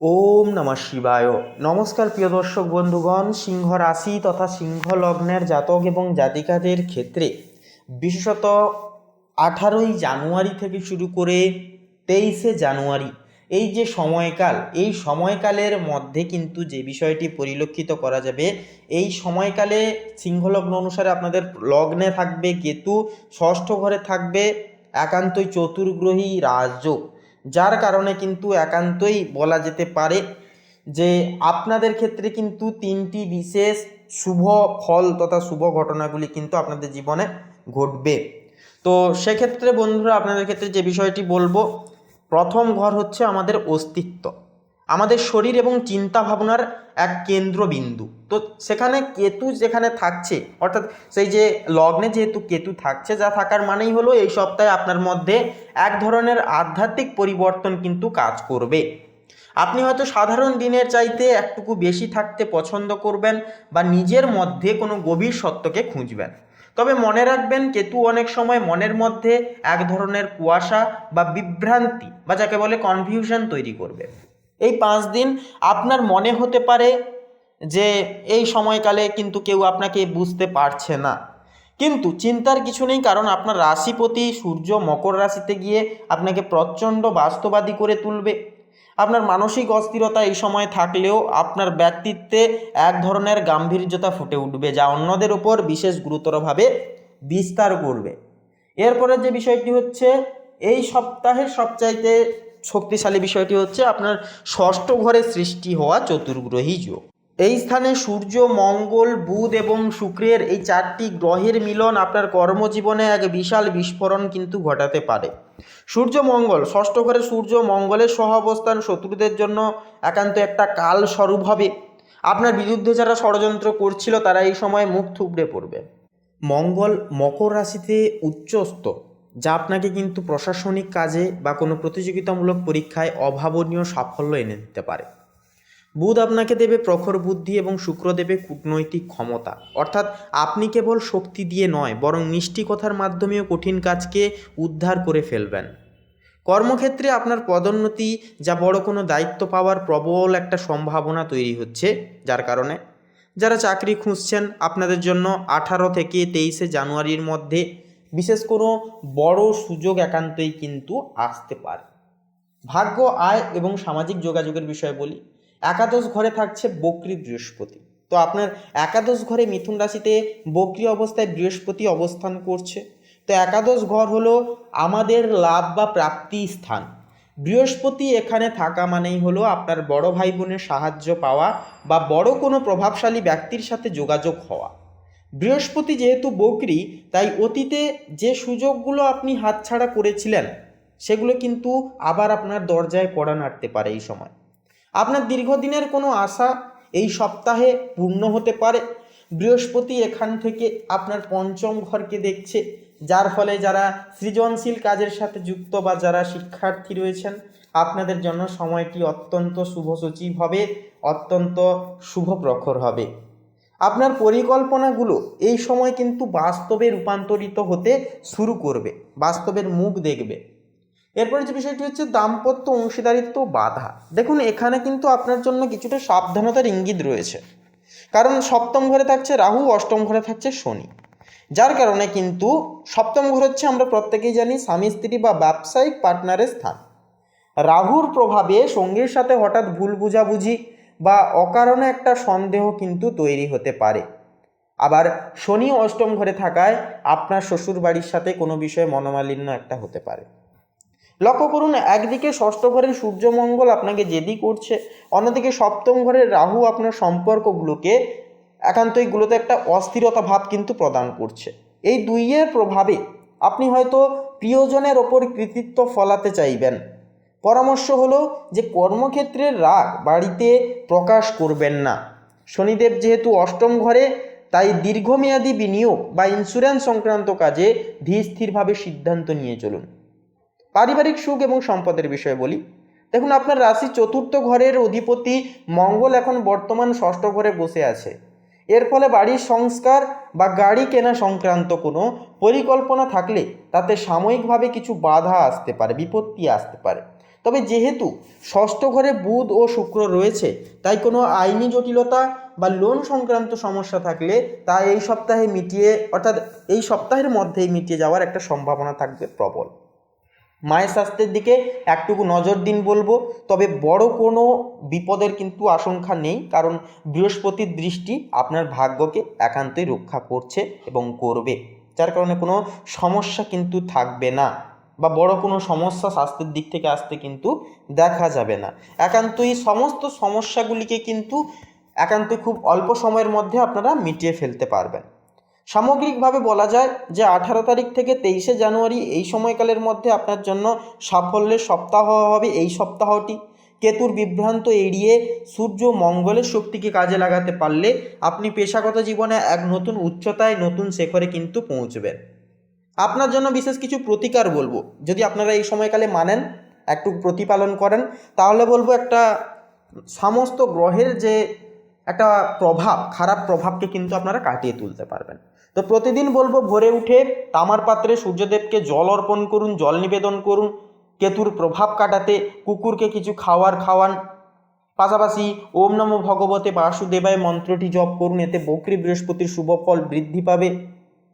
ওম নমঃ শিবায়। নমস্কার প্রিয় দর্শক বন্ধুগণ সিংহ রাশি তথা সিংহ লগ্নের জাতক এবং জাতিকাদের ক্ষেত্রে বিশেষত আঠারোই জানুয়ারি থেকে শুরু করে তেইশে জানুয়ারি, এই যে সময়কাল, এই সময়কালের মধ্যে কিন্তু যে বিষয়টি পরিলক্ষিত করা যাবে, এই সময়কালে সিংহলগ্ন অনুসারে আপনাদের লগ্নে থাকবে কেতু, ষষ্ঠ ঘরে থাকবে একান্তই চতুর্গ্রহী রাজযোগ। যার কারণে কিন্তু একান্তই বলা যেতে পারে যে আপনাদের ক্ষেত্রে কিন্তু তিনটি বিশেষ শুভ ফল তথা শুভ ঘটনাগুলি কিন্তু আপনাদের জীবনে ঘটবে। তো সেক্ষেত্রে বন্ধুরা আপনাদের ক্ষেত্রে যে বিষয়টি বলব, প্রথম ঘর হচ্ছে আমাদের অস্তিত্ব। আমাদের শরীর এবং চিন্তা ভাবনার এক কেন্দ্রবিন্দু। তো সেখানে কেতু যেখানে থাকছে, অর্থাৎ সেই যে লগ্নে যেহেতু কেতু থাকছে, যা থাকার মানেই হলো এই সপ্তাহে আপনার মধ্যে এক ধরনের আধ্যাত্মিক পরিবর্তন কিন্তু কাজ করবে। আপনি হয়তো সাধারণ দিনের চাইতে একটুকু বেশি থাকতে পছন্দ করবেন বা নিজের মধ্যে কোনো গভীর সত্যকে খুঁজবেন। তবে মনে রাখবেন, কেতু অনেক সময় মনের মধ্যে এক ধরনের কুয়াশা বা বিভ্রান্তি বা যাকে বলে কনফিউশন তৈরি করবে। এই পাঁচ দিন আপনার মনে হতে পারে যে এই সময়কালে কিন্তু কেউ আপনাকে বুঝতে পারছে না। কিন্তু চিন্তার কিছু নেই, কারণ আপনার রাশিপতি সূর্য মকর রাশিতে গিয়ে আপনাকে প্রচণ্ড বাস্তবাদী করে তুলবে। আপনার মানসিক অস্থিরতা এই সময় থাকলেও আপনার ব্যক্তিত্বে এক ধরনের গাম্ভীর্যতা ফুটে উঠবে, যা অন্যদের ওপর বিশেষ গুরুতরভাবে বিস্তার করবে। এরপরে যে বিষয়টি হচ্ছে, এই সপ্তাহের সবচাইতে শক্তিশালী বিষয়টি হচ্ছে, আপনার ষষ্ঠ ঘরে সৃষ্টি হওয়া চতুর্গ্রহী যোগ। এই স্থানে সূর্য, মঙ্গল, বুধ এবং শুক্রের এই চারটি গ্রহের মিলন আপনার কর্মজীবনে এক বিশাল বিস্ফোরণ কিন্তু ঘটাতে পারে। সূর্য, মঙ্গল, ষষ্ঠ ঘরে সূর্য, মঙ্গলের সহ অবস্থান শত্রুদের জন্য একান্ত একটা কাল স্বরূপ হবে। আপনার বিরুদ্ধে যারা ষড়যন্ত্র করছিল, তারা এই সময় মুখ থুবড়ে পড়বে। মঙ্গল মকর রাশিতে উচ্চস্থ, যা আপনাকে কিন্তু প্রশাসনিক কাজে বা কোনো প্রতিযোগিতামূলক পরীক্ষায় অভাবনীয় সাফল্য এনে দিতে পারে। বুধ আপনাকে দেবে প্রখর বুদ্ধি এবং শুক্র দেবে কূটনৈতিক ক্ষমতা। অর্থাৎ আপনি কেবল শক্তি দিয়ে নয়, বরং মিষ্টি কথার মাধ্যমেও কঠিন কাজকে উদ্ধার করে ফেলবেন। কর্মক্ষেত্রে আপনার পদোন্নতি যা বড় কোনো দায়িত্ব পাওয়ার প্রবল একটা সম্ভাবনা তৈরি হচ্ছে। যার কারণে যারা চাকরি খুঁজছেন, আপনাদের জন্য আঠারো থেকে তেইশে জানুয়ারির মধ্যে বিশেষ কোনো বড় সুযোগ একান্তই কিন্তু আসতে পারে। ভাগ্য, আয় এবং সামাজিক যোগাযোগের বিষয়ে বলি একাদশ ঘরে থাকছে বক্রী বৃহস্পতি। তো আপনার একাদশ ঘরে মিথুন রাশিতে বক্রী অবস্থায় বৃহস্পতি অবস্থান করছে। তো একাদশ ঘর হলো আমাদের লাভ বা প্রাপ্তি স্থান। বৃহস্পতি এখানে থাকা মানেই হলো আপনার বড় ভাই বোনের সাহায্য পাওয়া বা বড় কোনো প্রভাবশালী ব্যক্তির সাথে যোগাযোগ হওয়া। বৃহস্পতি যেহেতু বকরি, তাই অতীতে যে সুযোগগুলো আপনি হাতছাড়া করেছিলেন, সেগুলো কিন্তু আবার আপনার দরজায় পড়া নাড়তে পারে এই সময়। আপনার দীর্ঘদিনের কোনো আশা এই সপ্তাহে পূর্ণ হতে পারে? বৃহস্পতি এখান থেকে আপনার পঞ্চম ঘরকে দেখছে, যার ফলে যারা সৃজনশীল কাজের সাথে যুক্ত বা যারা শিক্ষার্থী রয়েছেন, আপনাদের জন্য সময়টি অত্যন্ত শুভসূচিব হবে, অত্যন্ত শুভ প্রখর হবে। আপনার পরিকল্পনাগুলো এই সময় কিন্তু বাস্তবে রূপান্তরিত হতে শুরু করবে, বাস্তবের মুখ দেখবে। এরপরে যে বিষয়টি হচ্ছে দাম্পত্য অংশীদারিত্ব বাধা। দেখুন, এখানে কিন্তু আপনার জন্য কিছুটা সাবধানতার ইঙ্গিত রয়েছে। কারণ সপ্তম ঘরে থাকছে রাহু, অষ্টম ঘরে থাকছে শনি। যার কারণে কিন্তু সপ্তম ঘর হচ্ছে আমরা প্রত্যেকেই জানি স্বামী, স্ত্রী বা ব্যবসায়িক পার্টনারের স্থান। রাহুর প্রভাবে সঙ্গীর সাথে হঠাৎ ভুল বুঝাবুঝি বা অকারণে একটা সন্দেহ কিন্তু তৈরি হতে পারে। আবার শনি অষ্টম ঘরে থাকায় আপনার শ্বশুর বাড়ির সাথে কোনো বিষয়ে মনোমালিন্য একটা হতে পারে। লক্ষ্য করুন, একদিকে ষষ্ঠ ঘরের সূর্যমঙ্গল আপনাকে জেদি করছে, অন্যদিকে সপ্তম ঘরের রাহু আপনার সম্পর্কগুলোকে, একান্তইগুলোতে একটা অস্থিরতা ভাব কিন্তু প্রদান করছে। এই দুইয়ের প্রভাবে আপনি হয়তো প্রিয়জনের ওপর কৃতিত্ব ফলাতে চাইবেন। পরামর্শ হলো যে কর্মক্ষেত্রের রাগ বাড়িতে প্রকাশ করবেন না। শনিদেব যেহেতু অষ্টম ঘরে, তাই দীর্ঘমেয়াদী বিনিয়োগ বা ইন্স্যুরেন্স সংক্রান্ত কাজে ধীর স্থিরভাবে সিদ্ধান্ত নিয়ে চলুন। পারিবারিক সুখ এবং সম্পদের বিষয়ে বলি। দেখুন, আপনার রাশি চতুর্থ ঘরের অধিপতি মঙ্গল এখন বর্তমান ষষ্ঠ ঘরে বসে আছে। এর ফলে বাড়ির সংস্কার বা গাড়ি কেনা সংক্রান্ত কোনো পরিকল্পনা থাকলে তাতে সাময়িকভাবে কিছু বাধা আসতে পারে, বিপত্তি আসতে পারে। তবে যেহেতু ষষ্ঠ ঘরে বুধ ও শুক্র রয়েছে, তাই কোনো আইনি জটিলতা বা লোন সংক্রান্ত সমস্যা থাকলে তা এই সপ্তাহে মিটিয়ে অর্থাৎ এই সপ্তাহের মধ্যেই মিটিয়ে যাওয়ার একটা সম্ভাবনা থাকবে প্রবল। মায়ের স্বাস্থ্যের দিকে একটুকু নজর দিন বলব। তবে বড় কোনো বিপদের কিন্তু আশঙ্কা নেই, কারণ বৃহস্পতির দৃষ্টি আপনার ভাগ্যকে একান্তই রক্ষা করছে এবং করবে। যার কারণে কোনো সমস্যা কিন্তু থাকবে না বা বড় কোনো সমস্যা স্বাস্থ্যের দিক থেকে আসতে কিন্তু দেখা যাবে না। একান্তই সমস্ত সমস্যাগুলিকে কিন্তু একান্তই খুব অল্প সময়ের মধ্যে আপনারা মিটিয়ে ফেলতে পারবেন। সামগ্রিকভাবে বলা যায় যে আঠারো তারিখ থেকে তেইশে জানুয়ারি এই সময়কালের মধ্যে আপনার জন্য সাফল্যের সপ্তাহ হবে এই সপ্তাহটি। কেতুর বিভ্রান্ত এড়িয়ে সূর্য মঙ্গলের শক্তিকে কাজে লাগাতে পারলে আপনি পেশাগত জীবনে এক নতুন উচ্চতায় নতুন শেখরে কিন্তু পৌঁছবেন। আপনার জন্য বিশেষ কিছু প্রতিকার বলব। যদি আপনারা এই সময়কালে মানেন, একটু প্রতিপালন করেন, তাহলে বলব একটা সমস্ত গ্রহের যে একটা প্রভাব, খারাপ প্রভাবকে কিন্তু আপনারা কাটিয়ে তুলতে পারবেন। তো প্রতিদিন বলব, ভোরে উঠে তামার পাত্রে সূর্যদেবকে জল অর্পণ করুন, জল নিবেদন করুন। কেতুর প্রভাব কাটাতে কুকুরকে কিছু খাওয়ার খাওয়ান। পাশাপাশি ওম নম ভগবতে বাসুদেবায় মন্ত্রটি জপ করুন, এতে বকরি বৃহস্পতির শুভ ফল বৃদ্ধি পাবে।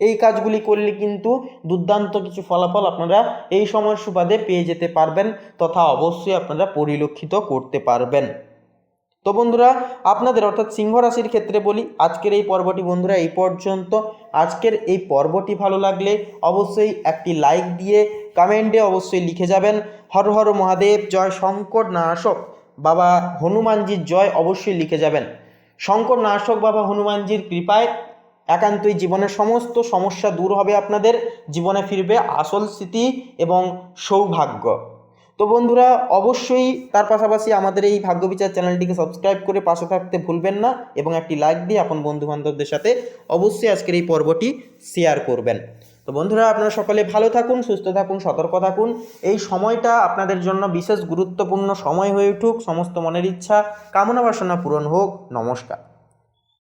এই কাজগুলি করলে কিন্তু দুর্দান্ত কিছু ফলাফল আপনারা এই সময় সুবাদে পেয়ে যেতে পারবেন, তথা অবশ্যই আপনারা পরিলক্ষিত করতে পারবেন। তো বন্ধুরা, আপনাদের অর্থাৎ সিংহ রাশির ক্ষেত্রে বলি, আজকের এই পর্বটি বন্ধুরা এই পর্যন্ত। আজকের এই পর্বটি ভালো লাগলে অবশ্যই একটি লাইক দিয়ে কমেন্টে অবশ্যই লিখে যাবেন। হর হর মহাদেব, জয় সংকট নাশক বাবা হনুমানজির জয় অবশ্যই লিখে যাবেন। শঙ্কর নাশক বাবা হনুমানজির কৃপায় একান্তই জীবনের সমস্ত সমস্যা দূর হবে আপনাদের। জীবনে ফিরবে আসল স্মৃতি এবং সৌভাগ্য। তো বন্ধুরা, অবশ্যই তার পাশাপাশি আমাদের এই ভাগ্যবিচার চ্যানেলটিকে সাবস্ক্রাইব করে পাশে থাকতে ভুলবেন না এবং একটি লাইক দিয়ে আপন বন্ধুবান্ধবদের সাথে অবশ্যই আজকের এই পর্বটি শেয়ার করবেন। তো বন্ধুরা, আপনারা সকলে ভালো থাকুন, সুস্থ থাকুন, সতর্ক থাকুন। এই সময়টা আপনাদের জন্য বিশেষ গুরুত্বপূর্ণ সময় হয়ে উঠুক, সমস্ত মনের ইচ্ছা, কামনা বাসনা পূরণ হোক। নমস্কার।